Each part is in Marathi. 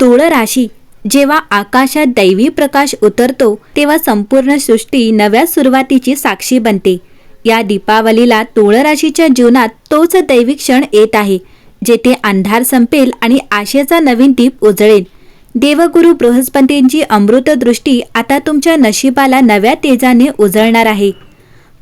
तुळ राशी. जेव्हा आकाशात दैवी प्रकाश उतरतो तेव्हा संपूर्ण सृष्टी नव्या सुरुवातीची साक्षी बनते. या दीपावलीला तुळ राशीच्या जीवनात तोच दैवी क्षण येत आहे जेथे अंधार संपेल आणि आशेचा नवीन दीप उजळेल. देवगुरु बृहस्पतींची अमृतदृष्टी आता तुमच्या नशिबाला नव्या तेजाने उजळणार आहे.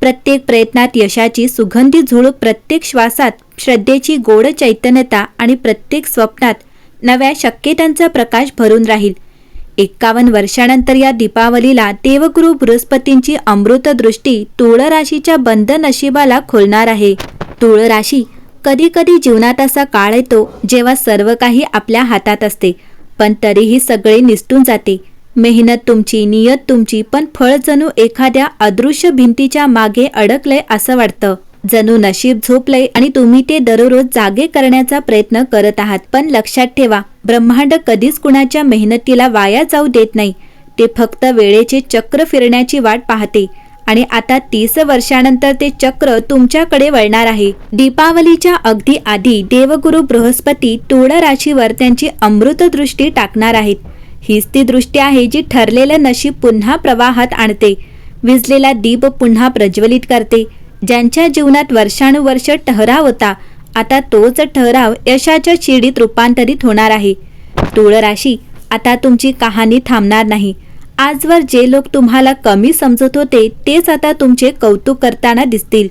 प्रत्येक प्रयत्नात यशाची सुगंधी झुळूक प्रत्येक श्वासात श्रद्धेची गोड चैतन्यता आणि प्रत्येक स्वप्नात नव्या शक्यतांचा प्रकाश भरून राहील. एक्कावन्न वर्षानंतर या दीपावलीला देवगुरु बृहस्पतींची अमृतदृष्टी तुळराशीच्या तुळ राशीच्या बंद नशिबाला खोलणार आहे. तुळ राशी कधी कधी जीवनात असा काळ येतो जेव्हा सर्व काही आपल्या हातात असते पण तरीही सगळे निसटून जाते. मेहनत तुमची नियत तुमची पण फळ जणू एखाद्या अदृश्य भिंतीच्या मागे अडकलंय असं वाटतं. जणू नशीब झोपलंय आणि तुम्ही ते दररोज जागे करण्याचा प्रयत्न करत आहात. पण लक्षात ठेवा ब्रह्मांड कधीच कुणाच्या मेहनतीला वाया जाऊ देत नाही. ते फक्त वेळेचे चक्र फिरण्याची वाट पाहते. आणि आता तीस वर्षानंतर ते चक्र तुमच्याकडे वळणार आहे. दीपावलीच्या अगदी आधी देवगुरु बृहस्पती तुळ राशीवर त्यांची अमृतदृष्टी टाकणार आहेत. हीच ती दृष्टी आहे जी ठरलेलं नशीब पुन्हा प्रवाहात आणते. विजलेला दीप पुन्हा प्रज्वलित करते. ज्यांच्या जीवनात वर्षानुवर्ष ठहराव होता आता तोच ठहराव यशाच्या शिडीत रूपांतरित होणार आहे. तुळ राशी आता तुमची कहाणी थांबणार नाही. आजवर जे लोक तुम्हाला कमी समजत होते तेच आता तुमचे कौतुक करताना दिसतील.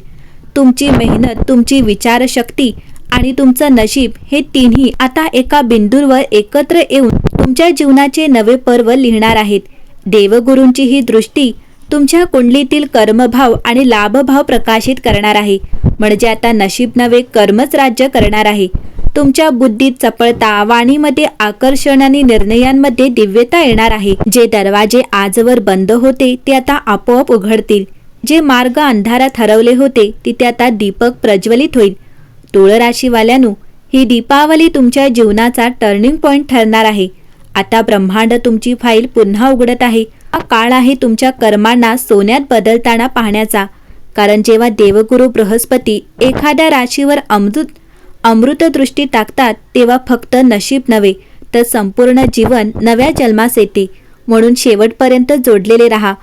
तुमची मेहनत तुमची विचारशक्ती आणि तुमचं नशीब हे तिन्ही आता एका बिंदूवर एकत्र येऊन तुमच्या जीवनाचे नवे पर्व लिहिणार आहेत. देवगुरूंची ही दृष्टी तुमच्या कुंडलीतील कर्मभाव आणि लाभभाव प्रकाशित करणार आहे. म्हणजे आता नशीब नवे कर्मच राज्य करणार आहे. तुमच्या बुद्धीत चपळता वाणीमध्ये आकर्षण आणि निर्णयांमध्ये दिव्यता येणार आहे. जे दरवाजे आजवर बंद होते ते आता आपोआप उघडतील. जे मार्ग अंधारात हरवले होते तिथे आता दीपक प्रज्वलित होईल. तुळ राशीवाल्यानो ही दीपावली तुमच्या जीवनाचा टर्निंग पॉइंट ठरणार आहे. आता ब्रह्मांड तुमची फाईल पुन्हा उघडत आहे. काळ आहे तुमच्या कर्मांना सोन्यात बदलताना पाहण्याचा. कारण जेव्हा देवगुरु बृहस्पती एखाद्या राशीवर अमृत अमृतदृष्टी टाकतात तेव्हा फक्त नशीब नव्हे तर संपूर्ण जीवन नव्या जन्मास येते. म्हणून शेवटपर्यंत जोडलेले राहा.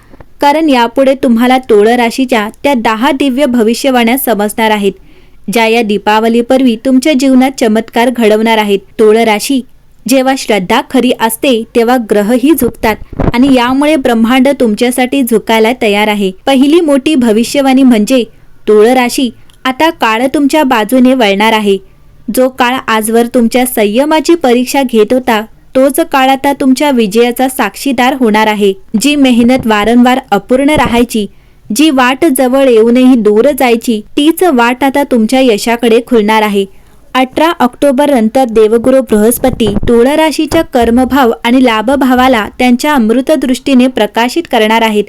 कारण यापुढे तुम्हाला तोळ राशीच्या त्या दहा दिव्य भविष्यवाण्या समजणार आहेत ज्या या दीपावलीपूर्वी तुमच्या जीवनात चमत्कार घडवणार आहेत. तोळ राशी जेव्हा श्रद्धा खरी असते तेव्हा ग्रहही झुकतात. आणि यामुळे ब्रह्मांड तुमच्यासाठी झुकायला तयार आहे. पहिली मोठी भविष्यवाणी म्हणजे तुळ राशी आता काळ तुमच्या बाजूने वळणार आहे. जो काळ आजवर तुमच्या संयमाची परीक्षा घेत होता तोच काळ आता तुमच्या विजयाचा साक्षीदार होणार आहे. जी मेहनत वारंवार अपूर्ण राहायची जी वाट जवळ येऊनही दूर जायची तीच वाट आता तुमच्या यशाकडे खुलणार आहे. अठरा ऑक्टोबर नंतर देवगुरु बृहस्पती तुळ राशीच्या कर्मभाव आणि लाभभावाला त्यांच्या अमृतदृष्टीने प्रकाशित करणार आहेत.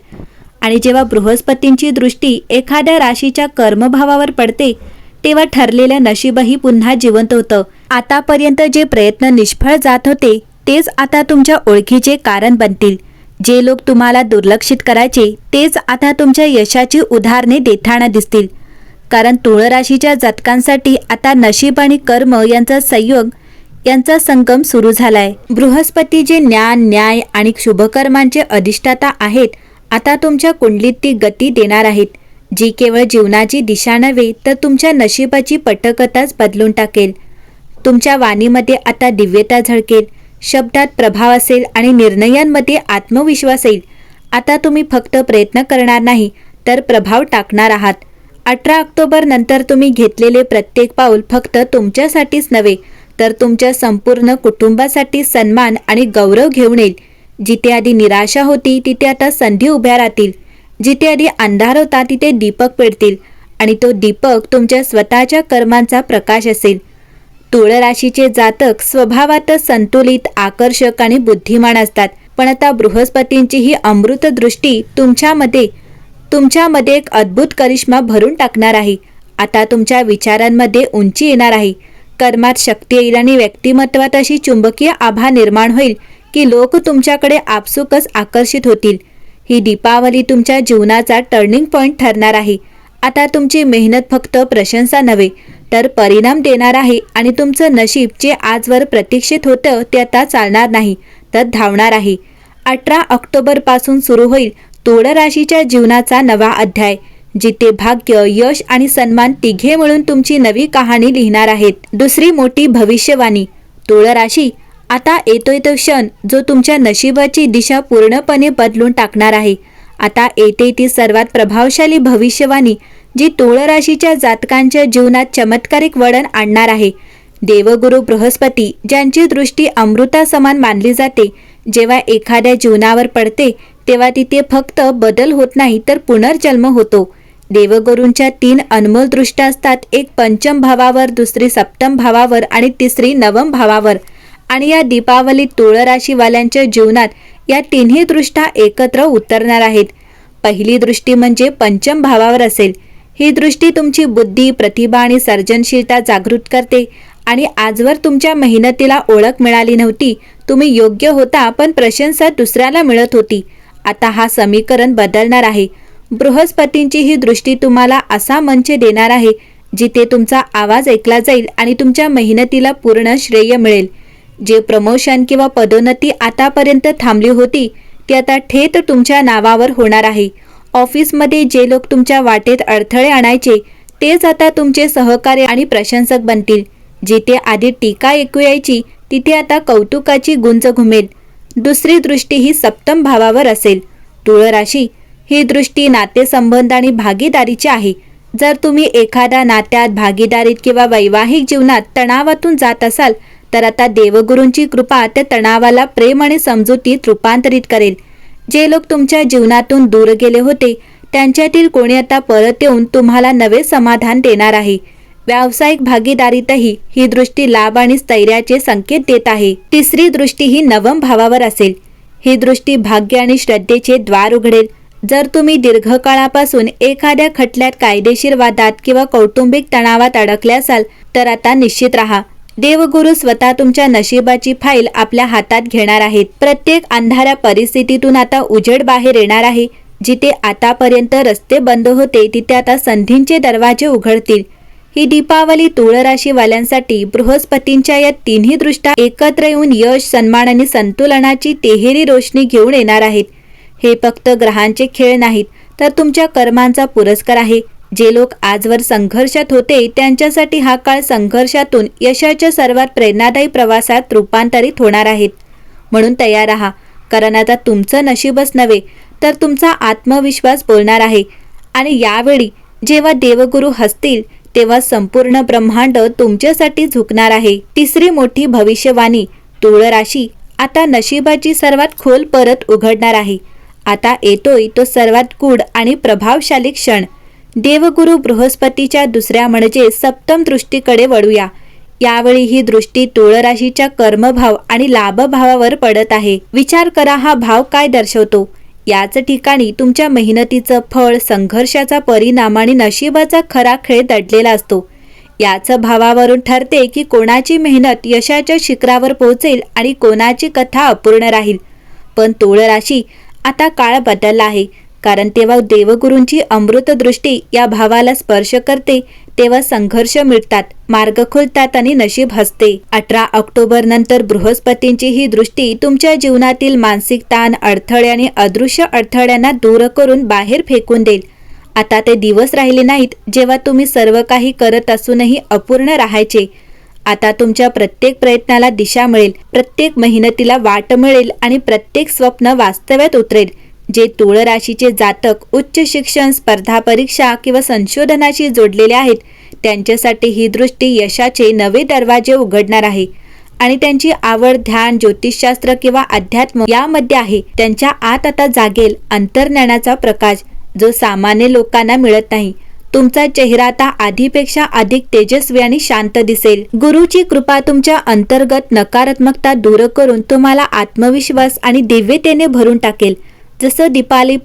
आणि जेव्हा बृहस्पतींची दृष्टी एखाद्या राशीच्या कर्मभावावर पडते तेव्हा ठरलेलं नशीबही पुन्हा जिवंत होतं. आतापर्यंत जे प्रयत्न निष्फळ जात होते तेच आता तुमच्या ओळखीचे कारण बनतील. जे लोक तुम्हाला दुर्लक्षित करायचे तेच आता तुमच्या यशाची उदाहरणे देताना दिसतील. कारण तुळ राशीच्या जातकांसाठी आता नशीब आणि कर्म यांचा संयोग यांचा संगम सुरू झालाय. बृहस्पती जे ज्ञान न्याय आणि शुभकर्मांचे अधिष्ठाता आहेत आता तुमच्या कुंडलीत ती गती देणार आहेत. जी केवळ जीवनाची दिशा नव्हे तर तुमच्या नशिबाची पटकथाच बदलून टाकेल. तुमच्या वाणीमध्ये आता दिव्यता झळकेल शब्दात प्रभाव असेल आणि निर्णयांमध्ये आत्मविश्वास येईल. आता तुम्ही फक्त प्रयत्न करणार नाही तर प्रभाव टाकणार आहात. अठरा ऑक्टोबर नंतर तुम्ही घेतलेले प्रत्येक पाऊल फक्त तुमच्यासाठीच नव्हे तर तुमच्या संपूर्ण कुटुंबासाठी सन्मान आणि गौरव घेऊन येईल. जिथे आधी निराशा होती तिथे आता संधी उभ्या राहतील. जिथे आधी अंधार होता तिथे दीपक पेटतील आणि तो दीपक तुमच्या स्वतःच्या कर्मांचा प्रकाश असेल. तुळ राशीचे जातक स्वभावातच संतुलित आकर्षक आणि बुद्धिमान असतात. पण आता बृहस्पतींची ही अमृतदृष्टी तुमच्यामध्ये तुमच्यामध्ये एक अद्भुत करिश्मा भरून टाकणार आहे. आता तुमच्या विचारांमध्ये उंची येणार आहे. कर्मात शक्ती येईल आणि व्यक्तिमत्वात अशी चुंबकीय आभा निर्माण होईल की लोक तुमच्याकडे आपसुकच आकर्षित होतील. ही दीपावली तुमच्या जीवनाचा टर्निंग पॉइंट ठरणार आहे. आता तुमची मेहनत फक्त प्रशंसा नव्हे तर परिणाम देणार आहे आणि तुमचं नशीब जे आजवर प्रतीक्षित होतं ते आता चालणार नाही तर धावणार आहे. अठरा ऑक्टोबरपासून सुरू होईल तुळ राशीच्या जीवनाचा नवा अध्याय जिथे भाग्य यश आणि सन्मान तिघे मिळून तुमची नवी कहाणी लिहिणार आहेत. दुसरी मोठी भविष्यवाणी तुळ राशी आता येतोय तो क्षण जो तुमच्या नशिबाची दिशा पूर्णपणे बदलून टाकणार आहे. आता येते ती सर्वात प्रभावशाली भविष्यवाणी जी तुळ राशीच्या जातकांच्या जीवनात चमत्कारिक वळण आणणार आहे. देवगुरु बृहस्पती ज्यांची दृष्टी अमृतासमान मानली जाते जेव्हा एखाद्या जीवनावर पडते तेव्हा तिथे फक्त बदल होत नाही तर पुनर्जन्म होतो. देवगुरूंच्या तीन अनमोल दृष्ट्या असतात एक पंचम भावावर दुसरी सप्तम भावावर आणि तिसरी नवम भावावर. आणि या दीपावली तुळ राशीवाल्यांच्या जीवनात या तिन्ही दृष्ट्या एकत्र उतरणार आहेत. पहिली दृष्टी म्हणजे पंचम भावावर असेल. ही दृष्टी तुमची बुद्धी प्रतिभा आणि सर्जनशीलता जागृत करते. आणि आजवर तुमच्या मेहनतीला ओळख मिळाली नव्हती. तुम्ही योग्य होता पण प्रशंसा दुसऱ्याला मिळत होती. आता हा समीकरण बदलणार आहे. बृहस्पतींची ही दृष्टी तुम्हाला असा मंच देणार आहे जिथे तुमचा आवाज ऐकला जाईल आणि तुमच्या मेहनतीला पूर्ण श्रेय मिळेल. जे प्रमोशन किंवा पदोन्नती आतापर्यंत थांबली होती ती आता थेट तुमच्या नावावर होणार आहे. ऑफिसमध्ये जे लोक तुमच्या वाटेत अडथळे आणायचे तेच आता तुमचे सहकार्य आणि प्रशंसक बनतील. जिथे आधी टीका ऐकू यायची तिथे आता कौतुकाची गुंज घुमेल. दुसरी दृष्टी ही सप्तम भावावर असेल. तुळ राशी ही दृष्टी नातेसंबंध आणि भागीदारीची आहे. जर तुम्ही एखाद्या नात्यात भागीदारीत किंवा वैवाहिक जीवनात तणावातून जात असाल तर आता देवगुरूंची कृपा त्या तणावाला प्रेम आणि समजुतीत रूपांतरित करेल. जे लोक तुमच्या जीवनातून दूर गेले होते त्यांच्यातील कोणी आता परत येऊन तुम्हाला नवे समाधान देणार आहे. व्यावसायिक भागीदारीतही ही दृष्टी लाभ आणि स्थैर्याचे संकेत देत आहे. तिसरी दृष्टी ही नवम भावावर असेल. ही दृष्टी भाग्य आणि श्रद्धेचे द्वार उघडेल. जर तुम्ही दीर्घकाळापासून एखाद्या खटल्यात कायदेशीर वादात किंवा कौटुंबिक तणावात अडकले असाल तर आता निश्चित राहा. देवगुरु स्वतः तुमच्या नशिबाची फाईल आपल्या हातात घेणार आहेत. प्रत्येक अंधाऱ्या परिस्थितीतून आता उजेड बाहेर येणार आहे. जिथे आतापर्यंत रस्ते बंद होते तिथे आता संधींचे दरवाजे उघडतील. ही दीपावली तुळ राशीवाल्यांसाठी बृहस्पतींच्या या तिन्ही दृष्ट्या एकत्र येऊन यश सन्मान आणि संतुलनाची तेहेरी रोशनी घेऊन येणार आहेत. हे फक्त ग्रहांचे खेळ नाहीत तर तुमच्या कर्मांचा पुरस्कार आहे. जे लोक आजवर संघर्षात होते त्यांच्यासाठी हा काळ संघर्षातून यशाच्या सर्वात प्रेरणादायी प्रवासात रूपांतरित होणार आहेत. म्हणून तयार राहा. कारण आता तुमचं नशीबच नव्हे तर तुमचा आत्मविश्वास बोलणार आहे. आणि यावेळी जेव्हा देवगुरु हसतील तेव्हा संपूर्ण ब्रह्मांड तुमच्यासाठी झुकणार आहे. तिसरी मोठी भविष्यवाणी तुळ राशी आता नशिबाची सर्वात खोल परत उघडणार आहे. आता येतोय तो सर्वात गूढ आणि प्रभावशाली क्षण. देवगुरु बृहस्पतीच्या दुसऱ्या म्हणजे सप्तम दृष्टीकडे वळूया. यावेळी ही दृष्टी तुळ राशीच्या कर्मभाव आणि लाभभावावर पडत आहे. विचार करा हा भाव काय दर्शवतो. याच ठिकाणी तुमच्या मेहनतीचं फळ संघर्षाचा परिणाम आणि नशिबाचा खरा खेळ दडलेला असतो. याच भावावरून ठरते की कोणाची मेहनत यशाच्या शिखरावर पोहोचेल आणि कोणाची कथा अपूर्ण राहील. पण तुळ राशी आता काळ बदलला आहे. कारण तेव्हा देवगुरूंची अमृतदृष्टी या भावाला स्पर्श करते तेव्हा संघर्ष मिळतात मार्ग खुलतात आणि नशीब हसते. अठरा ऑक्टोबर नंतर बृहस्पतींची ही दृष्टी तुमच्या जीवनातील मानसिक ताण अडथळे आणि अदृश्य अडथळ्यांना दूर करून बाहेर फेकून देईल. आता ते दिवस राहिले नाहीत जेव्हा तुम्ही सर्व काही करत असूनही अपूर्ण राहायचे. आता तुमच्या प्रत्येक प्रयत्नाला दिशा मिळेल प्रत्येक मेहनतीला वाट मिळेल आणि प्रत्येक स्वप्न वास्तव्यात उतरेल. जे तुळ राशीचे जातक उच्च शिक्षण स्पर्धा परीक्षा किंवा संशोधनाशी जोडलेले आहेत त्यांच्यासाठी ही दृष्टी यशाचे नवे दरवाजे उघडणार आहे. आणि त्यांची आवड ध्यान ज्योतिषशास्त्र किंवा अध्यात्म यामध्ये आहे. त्यांच्या आत आता जागेल अंतर्ज्ञानाचा प्रकाश जो सामान्य लोकांना मिळत नाही. तुमचा चेहरा आता आधीपेक्षा अधिक तेजस्वी आणि शांत दिसेल. गुरुची कृपा तुमच्या अंतर्गत नकारात्मकता दूर करून तुम्हाला आत्मविश्वास आणि दिव्यतेने भरून टाकेल. जसं दीपावली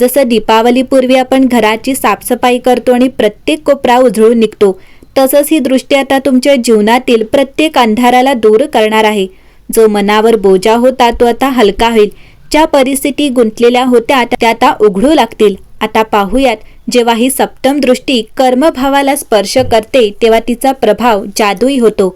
जसं दीपावलीपूर्वी आपण घराची साफसफाई करतो आणि प्रत्येक कोपरा उजळून निघतो तसंच ही दृष्टी आता तुमच्या जीवनातील प्रत्येक अंधाराला दूर करणार आहे. जो मनावर बोजा होता तो आता हलका होईल. ज्या परिस्थिती गुंतलेल्या होत्या त्या आता उघडू लागतील. आता पाहूयात जेव्हा ही सप्तम दृष्टी कर्मभावाला स्पर्श करते तेव्हा तिचा प्रभाव जादूई होतो.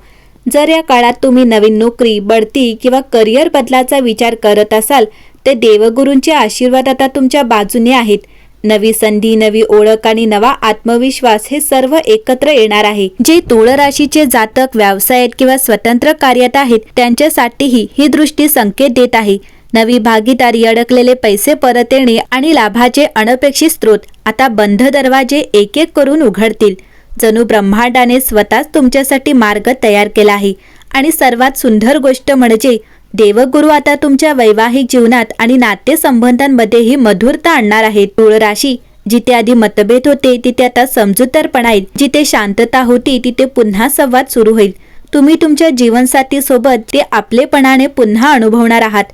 जर या काळात तुम्ही नवीन नोकरी बढती किंवा करिअर बदलाचा विचार करत असाल तर देवगुरूंचे आशीर्वाद आता तुमच्या बाजूने आहेत. नवी संधी नवी ओळख आणि नवा आत्मविश्वास हे सर्व एकत्र येणार आहे. जे तुळ राशीचे जातक व्यवसायात किंवा स्वतंत्र कार्यात आहेत त्यांच्यासाठीही ही दृष्टी संकेत देत आहे. नवी भागीदारी अडकलेले पैसे परत येणे आणि लाभाचे अनपेक्षित स्रोत आता बंद दरवाजे एक एक करून उघडतील. जणू ब्रह्मांडाने स्वतःच तुमच्यासाठी मार्ग तयार केला आहे. आणि सर्वात सुंदर गोष्ट म्हणजे देवगुरु आता तुमच्या वैवाहिक जीवनात आणि नातेसंबंधांमध्येही मधुरता आणणार आहे तुळ राशी जिथे आधी मतभेद होते तिथे आता समजूतदारपणा आहेत जिथे शांतता होती तिथे पुन्हा संवाद सुरू होईल. तुम्ही तुमच्या जीवनसाथी सोबत ते आपलेपणाने पुन्हा अनुभवणार आहात.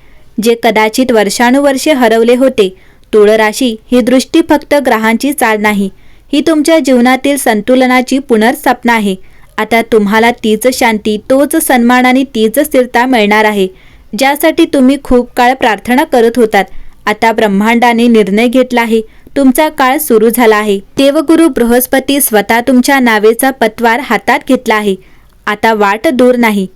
जे कदाचित वर्षानुवर्षे हरवले होते तुळ राशी ही दृष्टी फक्त ग्रहांची चाल नाही. ही तुमच्या जीवनातील संतुलनाची पुनर्स्थापना आहे. आता तुम्हाला तीच शांती तोच सन्मान आणि तीच स्थिरता मिळणार आहे. ज्यासाठी तुम्ही खूप काळ प्रार्थना करत होतात. आता ब्रह्मांडाने निर्णय घेतला आहे. तुमचा काळ सुरू झाला आहे. देवगुरु बृहस्पती स्वतः तुमच्या नावेचा पतवार हातात घेतला आहे. आता वाट दूर नाही.